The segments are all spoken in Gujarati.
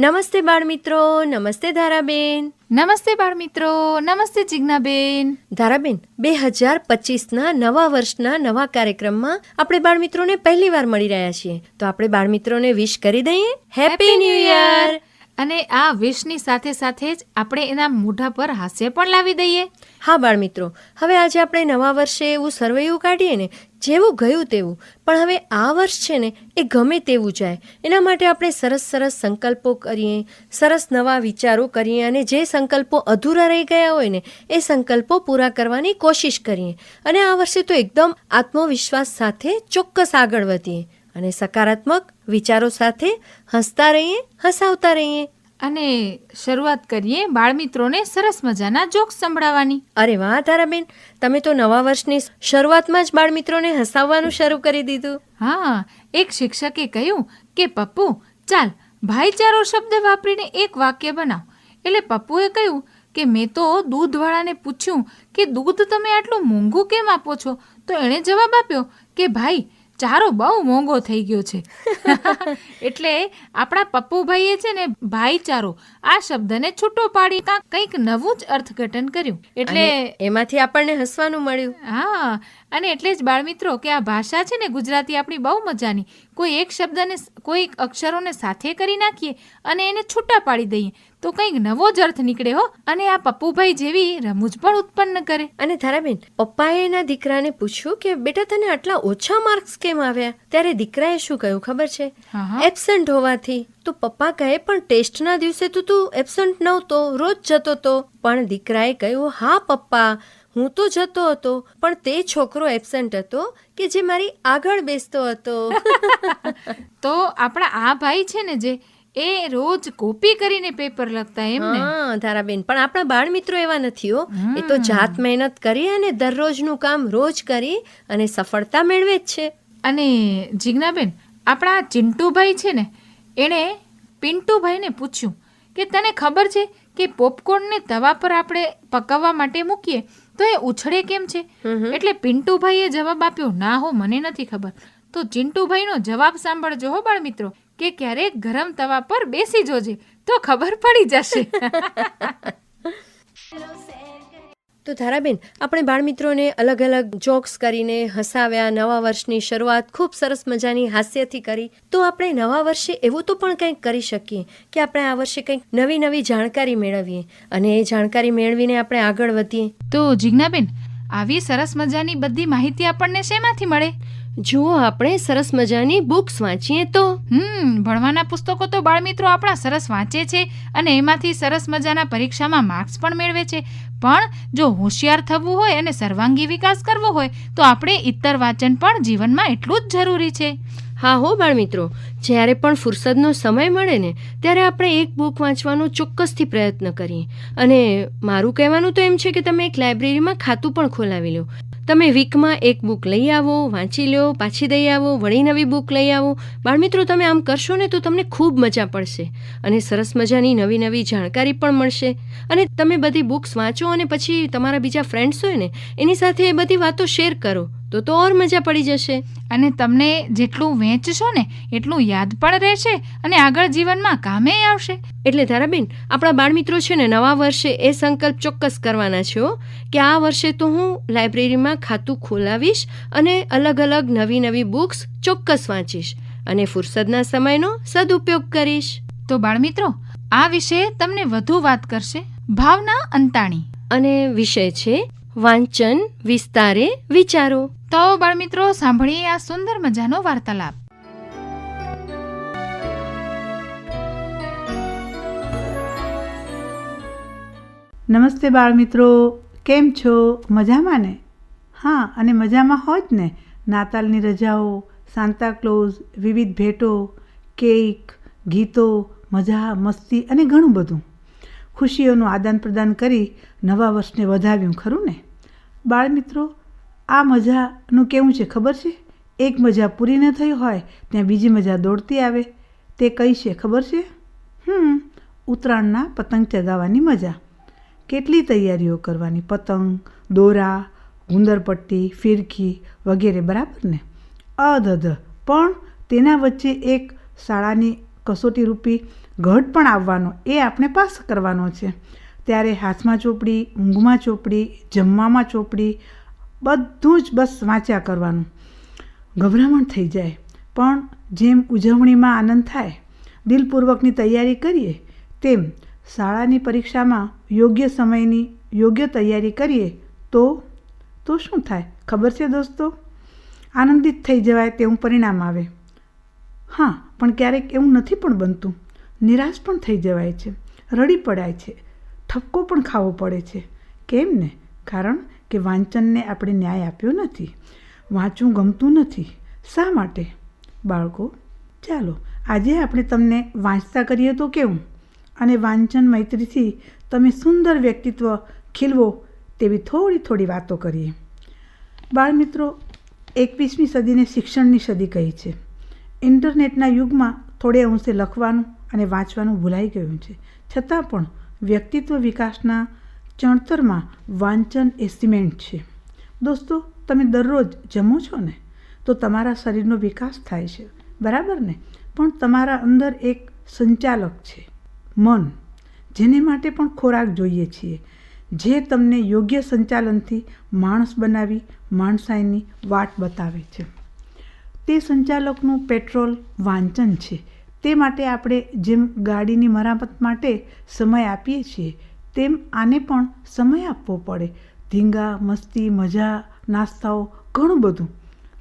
નમસ્તે બાળમિત્રો નમસ્તે ધારાબેન. નમસ્તે બાળમિત્રો નમસ્તે જિજ્ઞાબેન. ધારાબેન બે હજાર પચીસના નવા વર્ષના નવા કાર્યક્રમમાં આપણે બાળમિત્રોને પહેલી વાર મળી રહ્યા છીએ. તો આપણે બાળમિત્રોને વિશ કરી દઈએ. હેપી ન્યૂ યર અને આ વિશની સાથે સાથે જ આપણે એના મોઢા પર હાસ્ય પણ લાવી દઈએ. હા બાળ મિત્રો હવે આજે આપણે નવા વર્ષે એવું સર્વૈયું કાઢીએ ને, જેવું ગયું તેવું. પણ હવે આ વર્ષ છે ને, એ ગમે તેવું જાય. એના માટે આપણે સરસ સરસ સંકલ્પો કરીએ, સરસ નવા વિચારો કરીએ અને જે સંકલ્પો અધૂરા રહી ગયા હોય ને, એ સંકલ્પો પૂરા કરવાની કોશિશ કરીએ. અને આ વર્ષે તો એકદમ આત્મવિશ્વાસ સાથે ચોક્કસ આગળ વધીએ. અને સકારાત્મક વિચારો સાથે હસતા રહીએ હસાવતા રહીએ. અને શરૂઆત કરીએ બાળમિત્રોને સરસ મજાના જોક્સ સંભળાવવાની. અરે વાહ તારાબેન તમે તો નવા વર્ષની શરૂઆતમાં જ બાળમિત્રોને હસાવવાનું શરૂ કરી દીધું. હા એક શિક્ષકે કહ્યું કે પપ્પુ ચાલ ભાઈચારો શબ્દ વાપરીને એક વાક્ય બનાવ. એટલે પપ્પુએ કહ્યું કે મેં તો દૂધવાળાને પૂછ્યું કે દૂધ તમે આટલું મોંઘું કેમ આપો છો? તો એણે જવાબ આપ્યો કે ભાઈ ચારો બહુ મોંઘો થઈ ગયો છે. એટલે આપણા પપ્પુભાઈએ છે ને ભાઈચારો આ શબ્દને છૂટો પાડી કાંઈક કંઈક નવું જ અર્થઘટન કર્યું. એટલે એમાંથી આપણને હસવાનું મળ્યું. હા અને એટલે જ બાળમિત્રો કે આ ભાષા છે ને ગુજરાતી આપણી બહુ મજાની. કોઈ એક શબ્દને કોઈ અક્ષરોને સાથે કરી નાખીએ અને એને છૂટા પાડી દઈએ. તો કંઈક નવો જ અર્થ નીકળે હો. અને આ પપ્પુભાઈ જેવી રમૂજ પણ ઉત્પન્ન કરે. અને ધારાબેન પપ્પાએ એના દીકરાને પૂછ્યું કે બેટા તને આટલા ઓછા માર્ક્સ કેમ આવ્યા? ત્યારે દીકરાએ શું કહ્યું ખબર છે? એબસન્ટ હોવાથી. તો પપ્પા કહે પણ ટેસ્ટના દિવસે તો તું એબસન્ટ નહોતો રોજ જતો તો. પણ દીકરાએ કહ્યું હા પપ્પા. હું તો જતો હતો પણ તે છોકરો એબસેન્ટ હતો કે જે મારી આગળ બેસતો હતો. તો આપણા આ ભાઈ છે ને જે એ રોજ કોપી કરીને પેપર લખતા એમ ને? હા ધારાબેન પણ આપણા બાળ મિત્રો એવા નથી હો. એ તો જાત મહેનત કરી અને દરરોજનું કામ રોજ કરી અને સફળતા મેળવે જ છે. અને જિજ્ઞાબેન આપણા ચિંટુભાઈ છે ને એણે પિન્ટુભાઈને પૂછ્યું કે તને ખબર છે કે પોપકોર્નને તવા પર આપણે પકાવવા માટે મૂકીએ? તો એ ઉછળે કેમ છે? એટલે પિન્ટુભાઈએ જવાબ આપ્યો ના હો મને નથી ખબર. તો ચિંટુભાઈનો જવાબ સાંભળજો હો બાળ મિત્રો કે ક્યારેક ગરમ તવા પર બેસી જોજે તો ખબર પડી જશે. તો ધારાબેન, આપણે બાળમિત્રોને અલગ અલગ જોક્સ કરીને હસાવ્યા, નવા વર્ષની શરૂઆત ખૂબ સરસ મજાની હાસ્યથી કરી. તો આપણે નવા વર્ષે એવું તો પણ કંઈક કરી શકીએ કે આપણે આ વર્ષે કંઈક નવી નવી જાણકારી મેળવીએ અને એ જાણકારી મેળવીને આપણે આગળ વધીએ. તો જીજ્ઞાબેન, આવી સરસ મજાની બધી માહિતી આપણને શેમાંથી મળે? જુઓ આપણે સરસ મજાની બુક્સ વાંચીએ તો. હમ ભણવાના પુસ્તકો તો બાળમિત્રો આપણા સરસ વાંચે છે અને એમાંથી સરસ મજાના પરીક્ષામાં માર્ક્સ પણ મેળવે છે. પણ જો હોશિયાર થવું હોય અને સર્વાંગી વિકાસ કરવો હોય તો આપણે ઇતર વાંચન પણ જીવનમાં એટલું જ જરૂરી છે. હા હો બાળમિત્રો જ્યારે પણ ફુરસદનો સમય મળે ને, ત્યારે આપણે એક બુક વાંચવાનો ચોક્કસથી પ્રયત્ન કરીએ. અને મારું કહેવાનું તો એમ છે કે તમે એક લાઇબ્રેરીમાં ખાતું પણ ખોલાવી લો. તમે વીકમાં એક બુક લઈ આવો, વાંચી લો, પાછી દઈ આવો, વળી નવી બુક લઈ આવો. બાળમિત્રો, તમે આમ કરશો ને તો તમને ખૂબ મજા પડશે. અને સરસ મજાની નવી નવી જાણકારી પણ મળશે. અને તમે બધી બુક્સ વાંચો અને પછી તમારા બીજા ફ્રેન્ડ્સ હોય ને, એની સાથે એ બધી વાતો શેર કરો. તો તો ઓર મજા પડી જશે. અને તમને જેટલું વેચશો ને, એટલું યાદ પણ રહેશે અને આગળ જીવનમાં કામે આવશે. એટલે ધારાબેન આપણા બાળમિત્રો છે ને નવા વર્ષે એ સંકલ્પ ચોક્કસ કરવાના છે કે આ વર્ષે તો હું લાઇબ્રેરીમાં ખાતું ખોલાવીશ અને અલગ અલગ નવી નવી બુક્સ ચોક્કસ વાંચીશ અને ફુરસદના સમયનો સદુપયોગ કરીશ. તો બાળમિત્રો આ વિશે તમને વધુ વાત કરશે ભાવના અંતાણી. અને વિષય છે વાંચન વિસ્તારે વિચારો. તો બાળમિત્રો સાંભળીએ આ સુંદર મજાનો વાર્તાલાપ. નમસ્તે બાળમિત્રો, કેમ છો? મજામાં ને? હા, અને મજામાં હોય જ ને? નાતાલની રજાઓ સાંતાક્લોઝ વિવિધ ભેટો, કેક, ગીતો, મજા, મસ્તી અને ઘણું બધું. ખુશીઓનું આદાન પ્રદાન કરી નવા વર્ષને વધાવ્યું, ખરું ને? બાળમિત્રો, આ મજાનું કેવું છે, ખબર છે? એક મજા પૂરી ન થઈ હોય, ત્યાં બીજી મજા દોડતી આવે. તે કઈ છે, ખબર છે? હમ, ઉત્તરાયણના પતંગ ચગાવવાની મજા. કેટલી તૈયારીઓ કરવાની? પતંગ, દોરા, ગુંદરપટ્ટી, ફિરકી વગેરે, બરાબર ને? અધધ પણ તેના વચ્ચે એક શાળાની કસોટી રૂપી ઘટ પણ આવવાનો, એ આપણે પાસ કરવાનો છે. ત્યારે હાથમાં ચોપડી, ઊંઘમાં ચોપડી, જમવામાં ચોપડી, બધું જ બસ વાંચ્યા કરવાનું. ગભરામણ થઈ જાય. પણ જેમ ઉજવણીમાં આનંદ થાય, દિલપૂર્વકની તૈયારી કરીએ, તેમ શાળાની પરીક્ષામાં યોગ્ય સમયની યોગ્ય તૈયારી કરીએ તો તો શું થાય? ખબર છે દોસ્તો? આનંદિત થઈ જવાય તેવું પરિણામ આવે. હા, પણ ક્યારેક એવું નથી પણ બનતું. નિરાશ પણ થઈ જવાય છે. રડી પડાય છે. ઠપકો પણ ખાવો પડે છે. કેમ ને? કારણ કે વાંચનને આપણે ન્યાય આપ્યો નથી. વાંચવું ગમતું નથી. શા માટે? બાળકો, ચાલો, આજે આપણે તમને વાંચતા કરીએ તો કેવું? અને વાંચન મૈત્રીથી તમે સુંદર વ્યક્તિત્વ ખીલવો તેવી થોડી થોડી વાતો કરીએ. બાળમિત્રો, એકવીસમી સદીને શિક્ષણની સદી કહી છે. ઇન્ટરનેટના યુગમાં થોડે અંશે લખવાનું અને વાંચવાનું ભૂલાઈ ગયું છે. છતાં પણ વ્યક્તિત્વ વિકાસના ચણતરમાં વાંચન એ સિમેન્ટ છે. દોસ્તો, તમે દરરોજ જમો છો ને? તો તમારા શરીરનો વિકાસ થાય છે. બરાબર ને? પણ તમારા અંદર એક સંચાલક છે. મન. જેને માટે પણ ખોરાક જોઈએ છીએ. જે તમને યોગ્ય સંચાલનથી માણસ બનાવી માણસાઈની વાટ બતાવે છે. તે સંચાલકનું પેટ્રોલ વાંચન છે. તે માટે આપણે જેમ ગાડીની મરામત માટે સમય આપીએ છીએ, તેમ આને પણ સમય આપવો પડે. ધીંગા, મસ્તી, મજા, નાસ્તાઓ, ઘણું બધું.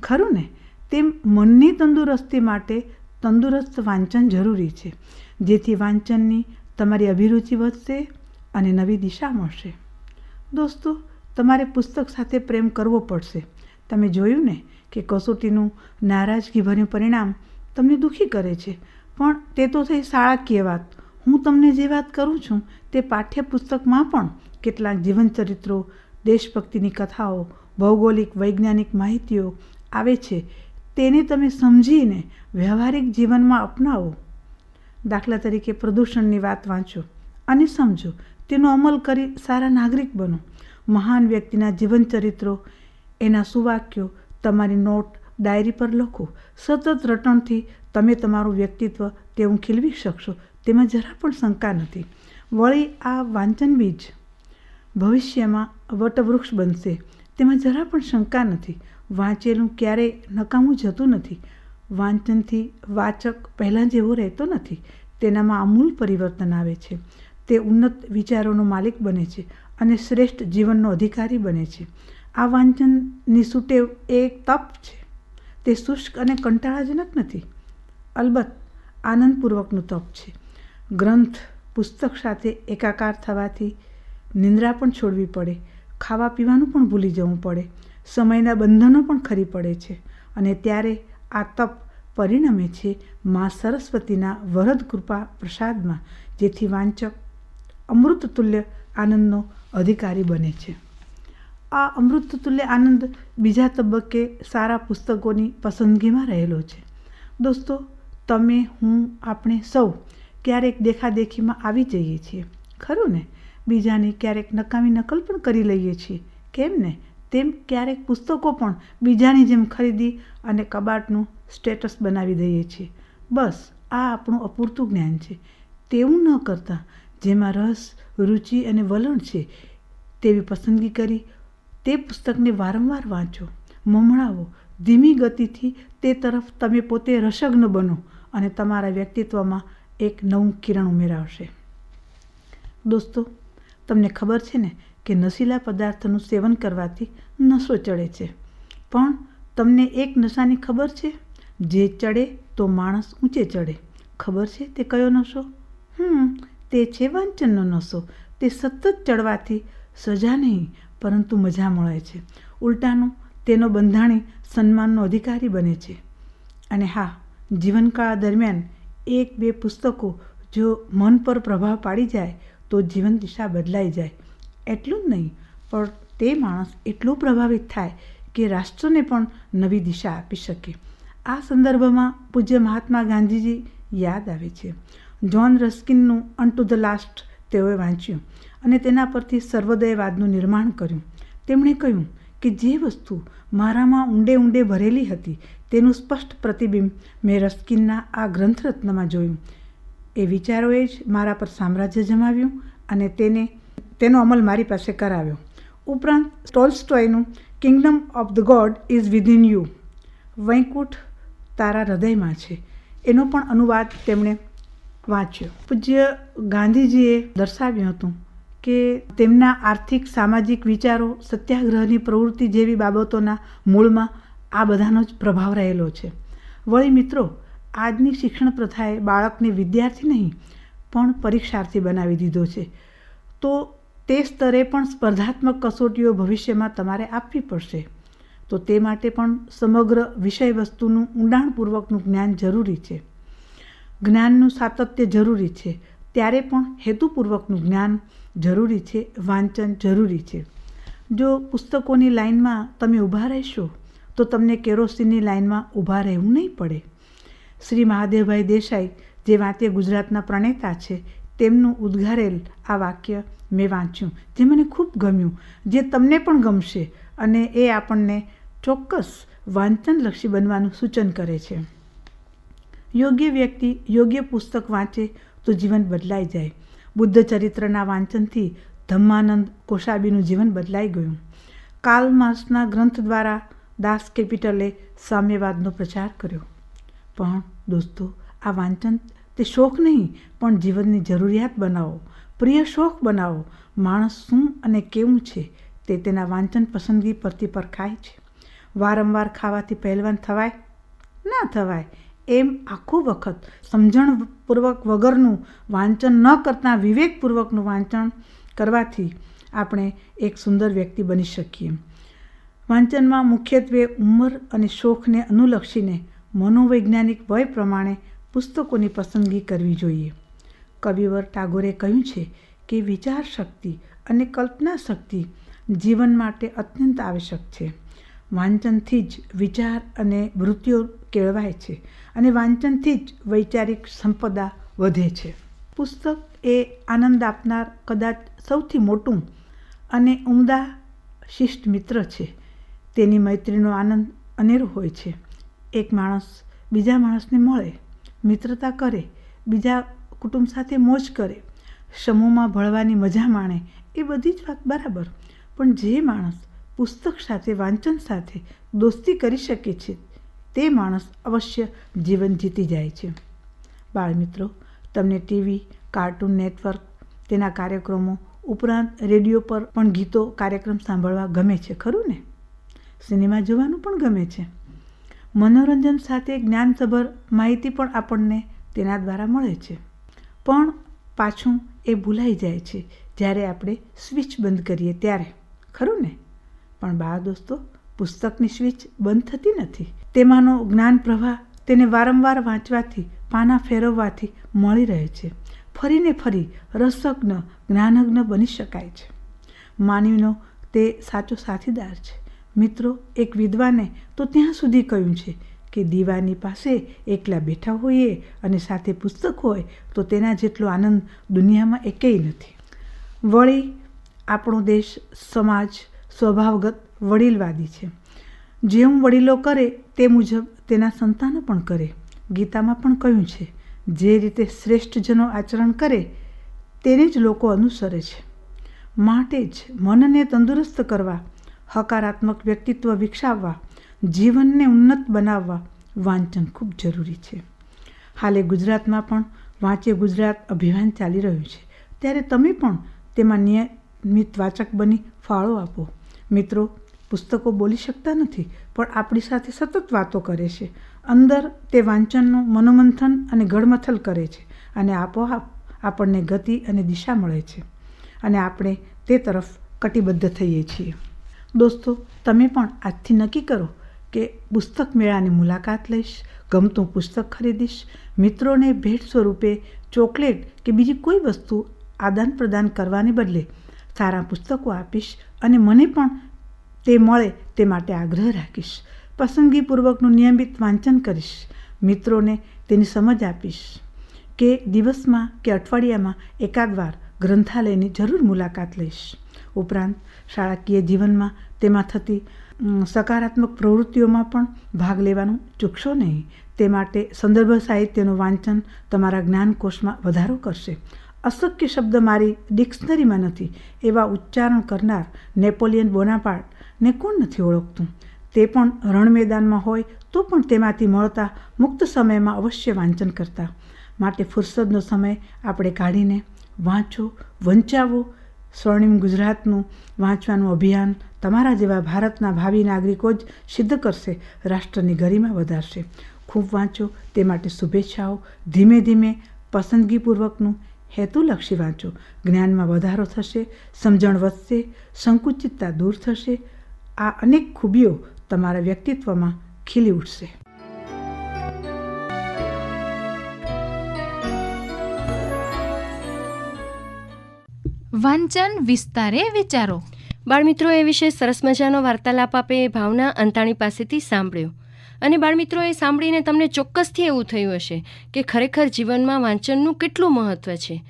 ખરું ને? તેમ મનની તંદુરસ્તી માટે તંદુરસ્ત વાંચન જરૂરી છે. જેથી વાંચનની તમારી અભિરુચિ વધશે અને નવી દિશા મળશે. દોસ્તો, તમારે પુસ્તક સાથે પ્રેમ કરવો પડશે. તમે જોયું ને કે કસોટીનું નારાજગીભર્યું પરિણામ તમને દુઃખી કરે છે. પણ તે તો થઈ શાળાકીય વાત. હું તમને જે વાત કરું છું તે પાઠ્યપુસ્તકમાં પણ કેટલાક જીવનચરિત્રો દેશભક્તિની કથાઓ, ભૌગોલિક વૈજ્ઞાનિક માહિતીઓ આવે છે. તેને તમે સમજીને વ્યવહારિક જીવનમાં અપનાવો. દાખલા તરીકે પ્રદૂષણની વાત વાંચો અને સમજો, તેનો અમલ કરી સારા નાગરિક બનો. મહાન વ્યક્તિના જીવનચરિત્રો, એના સુવાક્યો, તમારી નોટ, ડાયરી પર લખો. સતત રટણથી તમે તમારું વ્યક્તિત્વ તેવું ખીલવી શકશો, તેમાં જરા પણ શંકા નથી. વળી આ વાંચન બીજ ભવિષ્યમાં વટવૃક્ષ બનશે, તેમાં જરા પણ શંકા નથી. વાંચેલું ક્યારેય નકામું જતું નથી. વાંચનથી વાચક પહેલાં જેવો રહેતો નથી. તેનામાં આમૂલ પરિવર્તન આવે છે. તે ઉન્નત વિચારોનો માલિક બને છે અને શ્રેષ્ઠ જીવનનો અધિકારી બને છે. આ વાંચનની સુટેવ એ એક તપ છે. તે શુષ્ક અને કંટાળાજનક નથી. અલબત્ત, આનંદપૂર્વકનું તપ છે. ગ્રંથ, પુસ્તક સાથે એકાકાર થવાથી નિંદ્રા પણ છોડવી પડે. ખાવા પીવાનું પણ ભૂલી જવું પડે. સમયના બંધનો પણ ખરી પડે છે અને ત્યારે આ તપ પરિણમે છે મા સરસ્વતીના વરદ કૃપા પ્રસાદમાં, જેથી વાંચક અમૃતતુલ્ય આનંદનો અધિકારી બને છે. આ અમૃતતુલ્ય આનંદ બીજા તબક્કે સારા પુસ્તકોની પસંદગીમાં રહેલો છે. દોસ્તો, તમે, હું, આપણે સૌ ક્યારેક દેખાદેખીમાં આવી જઈએ છીએ, ખરું ને? બીજાની ક્યારેક નકામી નકલ પણ કરી લઈએ છીએ, કેમ ને? તેમ ક્યારેક પુસ્તકો પણ બીજાની જેમ ખરીદી અને કબાટનું સ્ટેટસ બનાવી દઈએ છીએ. બસ, આ આપણું અપૂરતું જ્ઞાન છે. તેવું ન કરતાં જેમાં રસ, રુચિ અને વલણ છે તેવી પસંદગી કરી, તે પુસ્તકને વારંવાર વાંચો, મમણાવો, ધીમી ગતિથી તે તરફ તમે પોતે રસગ્ન બનો અને તમારા વ્યક્તિત્વમાં એક નવું કિરણ ઉમેરાવશે. દોસ્તો, તમને ખબર છે ને કે નશીલા પદાર્થનું સેવન કરવાથી નશો ચડે છે. પણ તમને એક નશાની ખબર છે? જે ચડે તો માણસ ઊંચે ચડે. ખબર છે તે કયો નશો? હમ, તે છે વાંચનનો નશો. તે સતત ચડવાથી સજા નહીં, પરંતુ મજા મળે છે. ઉલટાનું, તેનો બંધાણી સન્માનનો અધિકારી બને છે. અને હા, જીવનકાળ દરમિયાન એક બે પુસ્તકો જો મન પર પ્રભાવ પાડી જાય, તો જીવન દિશા બદલાઈ જાય. એટલું જ નહીં, પણ તે માણસ એટલો પ્રભાવિત થાય કે રાષ્ટ્રને પણ નવી દિશા આપી શકે. આ સંદર્ભમાં પૂજ્ય મહાત્મા ગાંધીજી યાદ આવે છે. જ્હોન રસ્કિનનું અન ટુ ધ લાસ્ટ તેઓએ વાંચ્યું અને તેના પરથી સર્વોદયવાદનું નિર્માણ કર્યું. તેમણે કહ્યું કે જે વસ્તુ મારામાં ઊંડે ઊંડે ભરેલી હતી તેનું સ્પષ્ટ પ્રતિબિંબ મેં રસ્કિનના આ ગ્રંથરત્નમાં જોયું. એ વિચારોએ જ મારા પર સામ્રાજ્ય જમાવ્યું અને તેને તેનો અમલ મારી પાસે કરાવ્યો. ઉપરાંત ટોલ્સ્ટોયનું kingdom of the God is within you Vaikuntha તારા હૃદયમાં છે. એનો પણ અનુવાદ તેમણે વાંચ્યો. પૂજ્ય ગાંધીજીએ દર્શાવ્યું હતું કે તેમના આર્થિક, સામાજિક વિચારો સત્યાગ્રહની પ્રવૃત્તિ જેવી બાબતોના મૂળમાં આ બધાનો જ પ્રભાવ રહેલો છે. વળી મિત્રો, આજની શિક્ષણ પ્રથાએ બાળકને વિદ્યાર્થી નહીં, પણ પરીક્ષાર્થી બનાવી દીધો છે. તો તે સ્તરે પણ સ્પર્ધાત્મક કસોટીઓ ભવિષ્યમાં તમારે આપવી પડશે. તો તે માટે પણ સમગ્ર વિષય વસ્તુનું ઊંડાણપૂર્વકનું જ્ઞાન જરૂરી છે. જ્ઞાનનું સાતત્ય જરૂરી છે. ત્યારે પણ હેતુપૂર્વકનું જ્ઞાન જરૂરી છે, વાંચન જરૂરી છે. જો પુસ્તકોની લાઇનમાં તમે ઊભા રહેશો, તો તમને કેરોસીનની લાઇનમાં ઊભા રહેવું નહીં પડે. શ્રી મહાદેવભાઈ દેસાઈ જે વાંતે ગુજરાતના પ્રણેતા છે, તેમનું ઉદ્ગારેલ આ વાક્ય મેં વાંચ્યું. જે મને ખૂબ ગમ્યું, જે તમને પણ ગમશે અને એ આપણને ચોક્કસ વાંચનલક્ષી બનવાનું સૂચન કરે છે. યોગ્ય વ્યક્તિ યોગ્ય પુસ્તક વાંચે તો જીવન બદલાઈ જાય. બુદ્ધ ચરિત્રના વાંચનથી ધમ્માનંદ કોશાબીનું જીવન બદલાઈ ગયું. કાલ માર્સના ગ્રંથ દ્વારા દાસ કેપિટલે સામ્યવાદનો પ્રચાર કર્યો. પણ દોસ્તો, આ વાંચન તે શોખ નહીં, પણ જીવનની જરૂરિયાત બનાવો. પ્રિય શોખ બનાવો. માણસ શું અને કેવું છે તે તેના વાંચન પસંદગી પરથી પરખાય છે. વારંવાર ખાવાથી પહેલવાન થવાય? ના થવાય. એમ આખું વખત સમજણપૂર્વક વગરનું વાંચન ન કરતાં વિવેકપૂર્વકનું વાંચન કરવાથી આપણે એક સુંદર વ્યક્તિ બની શકીએ. વાંચનમાં મુખ્યત્વે ઉંમર અને શોખને અનુલક્ષીને મનોવૈજ્ઞાનિક વય પ્રમાણે પુસ્તકોની પસંદગી કરવી જોઈએ. કવિવર ટાગોરે કહ્યું છે કે વિચાર શક્તિ અને કલ્પના શક્તિ જીવન માટે અત્યંત આવશ્યક છે. વાંચનથી જ વિચાર અને વૃત્તિઓ કેળવાય છે અને વાંચનથી જ વૈચારિક સંપદા વધે છે. પુસ્તક એ આનંદ આપનાર કદાચ સૌથી મોટું અને ઉમદા શિષ્ટ મિત્ર છે. તેની મૈત્રીનો આનંદ અનેરો હોય છે. એક માણસ બીજા માણસને મળે, મિત્રતા કરે, બીજા કુટુંબ સાથે મોજ કરે, સમૂહમાં ભળવાની મજા માણે, એ બધી જ વાત બરાબર. પણ જે માણસ પુસ્તક સાથે, વાંચન સાથે દોસ્તી કરી શકે છે, તે માણસ અવશ્ય જીવન જીતી જાય છે. બાળમિત્રો તમને ટીવી, કાર્ટૂન નેટવર્ક, તેના કાર્યક્રમો ઉપરાંત રેડિયો પર પણ ગીતો, કાર્યક્રમ સાંભળવા ગમે છે, ખરું ને? સિનેમા જોવાનું પણ ગમે છે. મનોરંજન સાથે જ્ઞાનસભર માહિતી પણ આપણને તેના દ્વારા મળે છે. પણ પાછું એ ભૂલાઈ જાય છે જ્યારે આપણે સ્વિચ બંધ કરીએ ત્યારે. ખરું ને? પણ બાળ દોસ્તો, પુસ્તકની સ્વિચ બંધ થતી નથી. તેમાંનો જ્ઞાન પ્રવાહ તેને વારંવાર વાંચવાથી, પાના ફેરવવાથી મળી રહે છે. ફરીને ફરી રસજ્ઞ, જ્ઞાનજ્ઞ બની શકાય છે. માનવીનો તે સાચો સાથીદાર છે. મિત્રો, એક વિદ્વાને તો ત્યાં સુધી કહ્યું છે કે દીવાની પાસે એકલા બેઠા હોઈએ અને સાથે પુસ્તક હોય, તો તેના જેટલો આનંદ દુનિયામાં એકેય નથી. વળી આપણો દેશ, સમાજ, સ્વભાવગત વડીલવાદી છે. જેમ વડીલો કરે, તે મુજબ તેના સંતાનો પણ કરે. ગીતામાં પણ કહ્યું છે, જે રીતે શ્રેષ્ઠજનો આચરણ કરે, તેને જ લોકો અનુસરે છે. માટે જ મનને તંદુરસ્ત કરવા, હકારાત્મક વ્યક્તિત્વ વિકસાવવા જીવનને ઉન્નત બનાવવા વાંચન ખૂબ જરૂરી છે. હાલે ગુજરાતમાં પણ વાંચે ગુજરાત અભિયાન ચાલી રહ્યું છે. ત્યારે તમે પણ તેમાં નિયમિત વાચક બની ફાળો આપો. મિત્રો, પુસ્તકો બોલી શકતા નથી, પણ આપણી સાથે સતત વાતો કરે છે. અંદર તે વાંચનનું મનોમંથન અને ગળમથલ કરે છે અને આપોઆપ આપણને ગતિ અને દિશા મળે છે અને આપણે તે તરફ કટિબદ્ધ થઈએ છીએ. દોસ્તો, તમે પણ આજથી નક્કી કરો કે પુસ્તક મેળાની મુલાકાત લઈશ, ગમતું પુસ્તક ખરીદીશ, મિત્રોને ભેટ સ્વરૂપે ચોકલેટ કે બીજી કોઈ વસ્તુ આદાન પ્રદાન કરવાને બદલે સારા પુસ્તકો આપીશ અને મને પણ તે મળે તે માટે આગ્રહ રાખીશ. પસંદગીપૂર્વકનું નિયમિત વાંચન કરીશ. મિત્રોને તેની સમજ આપીશ કે દિવસમાં કે અઠવાડિયામાં એકાદ વાર ગ્રંથાલયની જરૂર મુલાકાત લઈશ. ઉપરાંત શાળાકીય જીવનમાં તેમાં થતી સકારાત્મક પ્રવૃત્તિઓમાં પણ ભાગ લેવાનું ચૂકશો નહીં. તે માટે સંદર્ભ સાહિત્યનું વાંચન તમારા જ્ઞાનકોશમાં વધારો કરશે. અશક્ય શબ્દ મારી ડિક્શનરીમાં નથી. એવા ઉચ્ચારણ કરનાર નેપોલિયન બોનાપાર્ટને કોણ નથી ઓળખતું? તે પણ રણ મેદાનમાં હોય તો પણ તેમાંથી મળતા મુક્ત સમયમાં અવશ્ય વાંચન કરતા. માટે ફુરસદનો સમય આપણે કાઢીને વાંચો, વંચાવો સ્વર્ણિમ ગુજરાતનું વાંચવાનું અભિયાન તમારા જેવા ભારતના ભાવિ નાગરિકો જ સિદ્ધ કરશે, રાષ્ટ્રની ગરિમા વધારશે. ખૂબ વાંચો, તે માટે શુભેચ્છાઓ. ધીમે ધીમે પસંદગીપૂર્વકનું હેતુલક્ષી વાંચો. જ્ઞાનમાં વધારો થશે, સમજણ વધશે, સંકુચિતતા દૂર થશે. આ અનેક ખૂબીઓ તમારા વ્યક્તિત્વમાં ખીલી ઉઠશે. વાંચન વિસ્તારે વિચારો. બાળમિત્રો એ વિશે સરસ મજાનો વાર્તાલાપ આપે ભાવના અંતાણી પાસેથી સાંભળ્યો. અને બાળમિત્રો એ સાંભળીને તમને ચોક્કસથી એવું થયું હશે કે ખરેખર જીવનમાં વાંચનનું કેટલું મહત્ત્વ છે.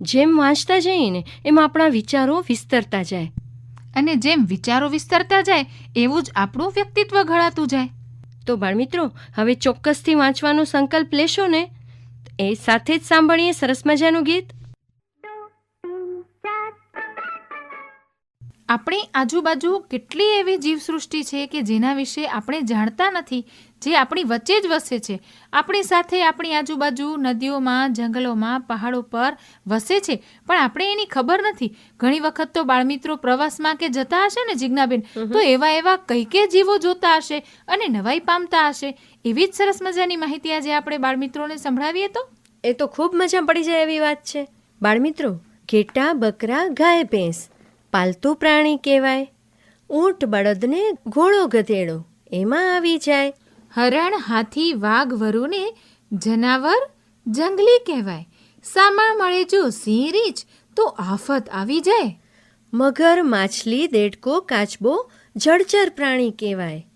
જેમ વાંચતા જઈએ ને એમ આપણા વિચારો વિસ્તરતા જાય. અને જેમ વિચારો વિસ્તરતા જાય એવું જ આપણું વ્યક્તિત્વ ઘડાતું જાય. તો બાળમિત્રો હવે ચોક્કસથી વાંચવાનો સંકલ્પ લેશો ને? એ સાથે જ સાંભળીએ સરસ મજાનું ગીત. આપણી આજુબાજુ કેટલી એવી જીવસૃષ્ટિ છે કે જેના વિશે આપણે જાણતા નથી જે આપણી વચ્ચે જ વસે છે. આપણી સાથે આપણી આજુબાજુ નદીઓમાં જંગલોમાં પહાડો પર વસે છે. પણ આપણે એની ખબર નથી. ઘણી વખત તો બાળમિત્રો પ્રવાસમાં કે જતા હશે ને જિજ્ઞાબેન તો એવા એવા કઈ કે જીવો જોતા હશે અને નવાઈ પામતા હશે. એવી જ સરસ મજાની માહિતી આજે આપણે બાળમિત્રોને સંભળાવીએ તો? એ તો ખૂબ મજા પડી જાય એવી વાત છે. બાળમિત્રો ઘેટા બકરા ગાય ભેંસ પાલતુ પ્રાણી કહેવાય. ઊંટ બળદને ઘોડો ગધેડો એમાં આવી જાય. હરણ હાથી વાઘ વરુને જનાવર જંગલી કહેવાય. સામા મળે જો સિંહ રીંછ તો આફત આવી જાય. મગર માછલી દેડકો કાચબો જળચર પ્રાણી કહેવાય.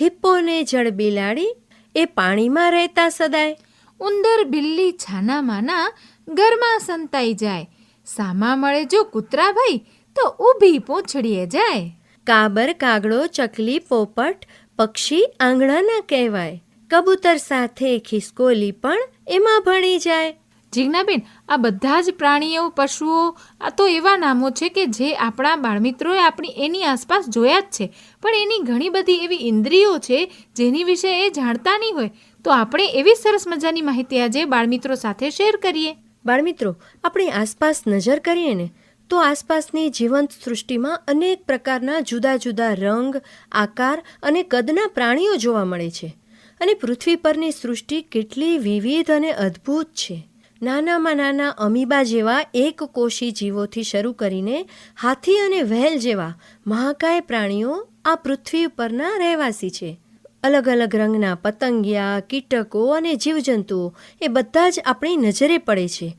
હિપ્પોને જળ બિલાડી એ પાણીમાં રહેતા સદાય. ઉંદર બિલ્લી છાના માના ઘરમાં સંતાઈ જાય. સામા મળે જો કૂતરા ભાઈ તો ઊભી પૂંછડીએ જાય. કાબર કાગડો ચકલી પોપટ પક્ષી આંગણાના કહેવાય. કબૂતર સાથે ખિસકોલી પણ એમાં ભણી જાય. જીજ્ઞાબેન આ બધા જ પ્રાણીઓ પશુઓ આ તો એવા નામો છે કે જે આપણા બાળમિત્રોએ આપણી એની આસપાસ જોયા જ છે. પણ એની ઘણી બધી એવી ઇન્દ્રિયો છે જેની વિશે એ જાણતા નહીં હોય. તો આપણે એવી સરસ મજાની માહિતી આજે બાળમિત્રો સાથે શેર કરીએ. બાળમિત્રો આપણી આસપાસ નજર કરીએ ને તો આસપાસની જીવંત સૃષ્ટિમાં અનેક પ્રકારના જુદા જુદા રંગ, આકાર અને કદના પ્રાણીઓ જોવા મળે છે. અને પૃથ્વી પરની સૃષ્ટિ કેટલી વિવિધ અને અદ્ભુત છે. નાનામાં નાના અમીબા જેવા એક કોષી જીવોથી શરૂ કરીને હાથી અને વહેલ જેવા મહાકાય પ્રાણીઓ આ પૃથ્વી પરના રહેવાસી છે. અલગ અલગ રંગના પતંગિયા, કીટકો અને જીવજંતુઓ એ બધા જ આપણી નજરે પડે છે.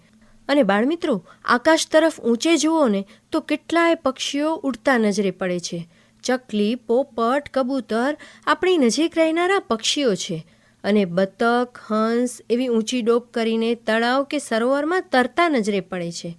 અને બાળમિત્રો, આકાશ તરફ ઊંચે જુઓ ને તો કેટલાય પક્ષીઓ ઉડતા નજરે પડે છે. ચકલી, પોપટ, કબૂતર આપણી નજીક રહેનારા પક્ષીઓ છે અને બતક, હંસ એવી ઊંચી ડોક કરીને તળાવ કે સરોવરમાં તરતા નજરે પડે છે.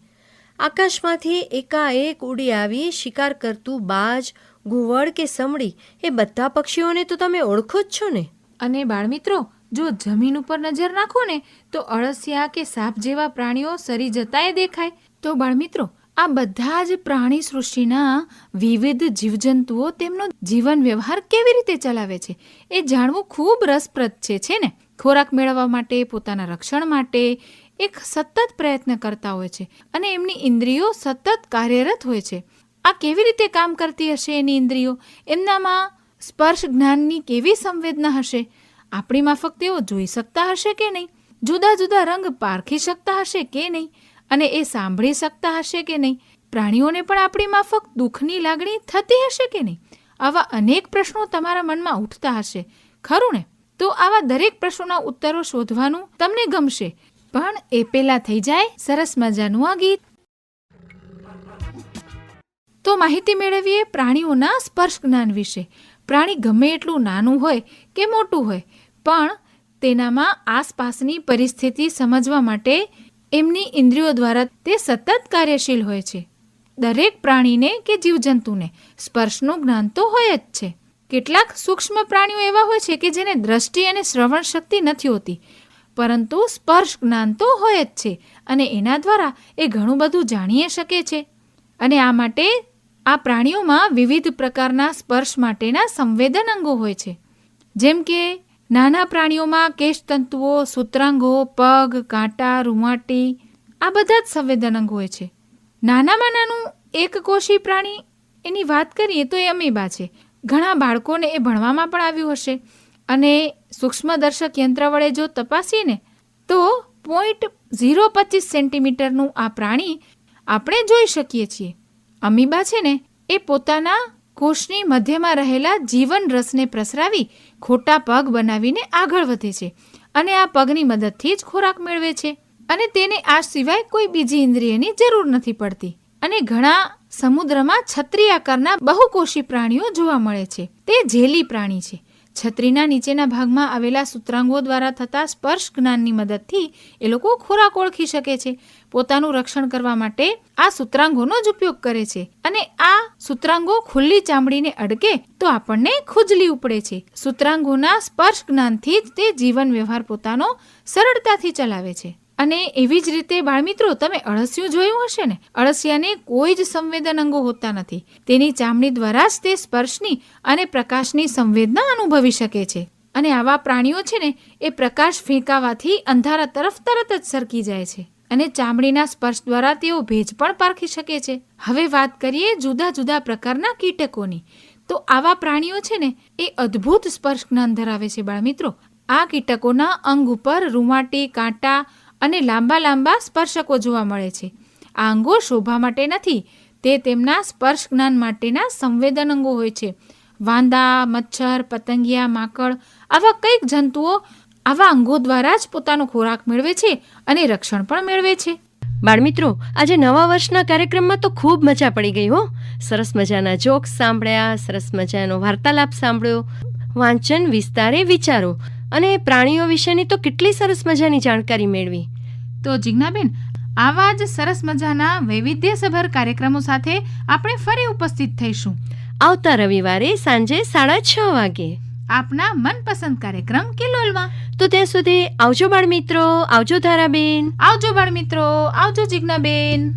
આકાશમાંથી એકાએક ઉડી આવી શિકાર કરતું બાજ, ઘુવડ કે સમડી એ બધા પક્ષીઓને તો તમે ઓળખો જ છો ને. અને બાળમિત્રો જો જમીન ઉપર નજર નાખો ને, તો અળસિયા કે સાપ જેવા પ્રાણીઓ સરી જતાંય દેખાય. તો બાળમિત્રો, આ બધા જ પ્રાણી સૃષ્ટિના વિવિધ જીવજંતુઓ તેમનો જીવન વ્યવહાર કેવી રીતે ચલાવે છે? એ જાણવું ખૂબ રસપ્રદ છે છે ને? ખોરાક મેળવવા માટે, પોતાના રક્ષણ માટે એક સતત પ્રયત્ન કરતા હોય છે અને એમની ઇન્દ્રિયો સતત કાર્યરત હોય છે. આ કેવી રીતે કામ કરતી હશે એની ઇન્દ્રિયો? એમનામાં સ્પર્શ જ્ઞાનની કેવી સંવેદના હશે? આપણી માફક તેઓ જોઈ શકતા હશે કે નહીં? જુદા જુદા રંગ પારખી શકતા હશે કે નહીં? અને એ સાંભળી શકતા હશે કે નહીં? પ્રાણીઓને પણ આપણી માફક દુઃખની લાગણી થતી હશે કે નહીં? આવા અનેક પ્રશ્નો તમારા મનમાં ઉઠતા હશે. ખરું ને? તો આવા દરેક પ્રશ્નોના ઉત્તરો શોધવાનું તમને ગમશે. પણ એ પેલા થઈ જાય સરસ મજાનું આ ગીત. તો માહિતી મેળવીએ પ્રાણીઓના સ્પર્શ જ્ઞાન વિશે. પ્રાણી ગમે એટલું નાનું હોય કે મોટું હોય પણ તેનામાં આસપાસની પરિસ્થિતિ સમજવા માટે એમની ઇન્દ્રિયો દ્વારા તે સતત કાર્યશીલ હોય છે. દરેક પ્રાણીને કે જીવજંતુને સ્પર્શનું જ્ઞાન તો હોય જ છે. કેટલાક સૂક્ષ્મ પ્રાણીઓ એવા હોય છે કે જેને દ્રષ્ટિ અને શ્રવણ શક્તિ નથી હોતી, પરંતુ સ્પર્શ જ્ઞાન તો હોય જ છે અને એના દ્વારા એ ઘણું બધું જાણીએ શકે છે. અને આ માટે આ પ્રાણીઓમાં વિવિધ પ્રકારના સ્પર્શ માટેના સંવેદન અંગો હોય છે. જેમ કે નાના પ્રાણીઓમાં કેશતંતુઓ, સૂત્રાંગો, પગ, કાંટા, રૂંવાટી, આ બધા જ સંવેદન અંગ હોય છે. નાનામાં નાનું એક કોષી પ્રાણી, એની વાત કરીએ તો એ અમીબા છે. ઘણા બાળકોને એ ભણવામાં પણ આવ્યું હશે. અને સૂક્ષ્મદર્શક યંત્ર વડે જો તપાસીએ ને તો પોઈન્ટ ઝીરો પચીસ સેન્ટીમીટરનું આ પ્રાણી આપણે જોઈ શકીએ છીએ. અમીબા છે ને, એ પોતાના કોષની મધ્યમાં રહેલા જીવન રસને પ્રસરાવી ખોટા પગ બનાવીને આગળ વધે છે અને આ પગની મદદથી જ ખોરાક મેળવે છે અને તેને આ સિવાય કોઈ બીજી ઇન્દ્રિયની જરૂર નથી પડતી. અને ઘણા સમુદ્રમાં છત્રી આકારના બહુકોષી પ્રાણીઓ જોવા મળે છે. તે જેલી પ્રાણી છે. છત્રીના નીચેના ભાગમાં આવેલા સૂત્રાંગો દ્વારા થતા સ્પર્શ જ્ઞાનની મદદથી એ લોકો ખોરાક ઓળખી શકે છે. પોતાનું રક્ષણ કરવા માટે આ સૂત્રાંગોનો જ ઉપયોગ કરે છે અને આ સૂત્રાંગો ખુલ્લી ચામડીને અડકે તો આપણને ખુજલી ઉપડે છે. સૂત્રાંગોના સ્પર્શ જ્ઞાનથી જ તે જીવન વ્યવહાર પોતાનો સરળતાથી ચલાવે છે. અને એવી જ રીતે બાળમિત્રો, તમે અળસિયું જોયું હશે ને? અળસિયાને કોઈ જ સંવેદન અંગો હોતા નથી. તેની ચામડી દ્વારા જ તે સ્પર્શની અને પ્રકાશની સંવેદના અનુભવી શકે છે. અને આવા પ્રાણીઓ છે ને, એ પ્રકાશ ફેંકાવાથી અંધારા તરફ તરત જ સરકી જાય છે. અને ચામડીના સ્પર્શ દ્વારા તેઓ ભેજ પણ પારખી શકે છે. હવે વાત કરીએ જુદા જુદા પ્રકારના કીટકોની. તો આવા પ્રાણીઓ છે ને, એ અદ્ભુત સ્પર્શ જ્ઞાન ધરાવે છે બાળમિત્રો. આ કીટકોના અંગ ઉપર રૂમાટી કાંટા અને લાંબા લાંબા સ્પર્શકો જોવા મળે છે. આ અંગો શોભા માટે નથી, તે તેમના સ્પર્શ જ્ઞાન માટેના સંવેદન અંગો હોય છે. વાંદા, મચ્છર, પતંગિયા, માકડ આવા કંઈક જંતુઓ આવા અંગો દ્વારા જ પોતાનો ખોરાક મેળવે છે અને રક્ષણ પણ મેળવે છે. બાળમિત્રો, આજે નવા વર્ષના કાર્યક્રમમાં તો ખૂબ મજા પડી ગઈ હો. સરસ મજાના જોક્સ સાંભળ્યા, સરસ મજાનો વાર્તાલાપ સાંભળ્યો. વાંચન વિસ્તારે વિચારો. અને પ્રાણીઓ વિશેની તો કેટલી સરસ મજાની જાણકારી મેળવી. તો જિજ્ઞાબેન આવા જ સરસ મજાના વૈવિધ્યસભર કાર્યક્રમો સાથે આપણે ફરી ઉપસ્થિત થઈશું. આવતા રવિવારે સાંજે સાડા છ વાગે. આપના મનપસંદ કાર્યક્રમ કિલોલમાં તો ત્યાં સુધી આવજો બાળ મિત્રો આવજો ધારાબેન. આવજો બાળ મિત્રો આવજો જિજ્ઞાબેન.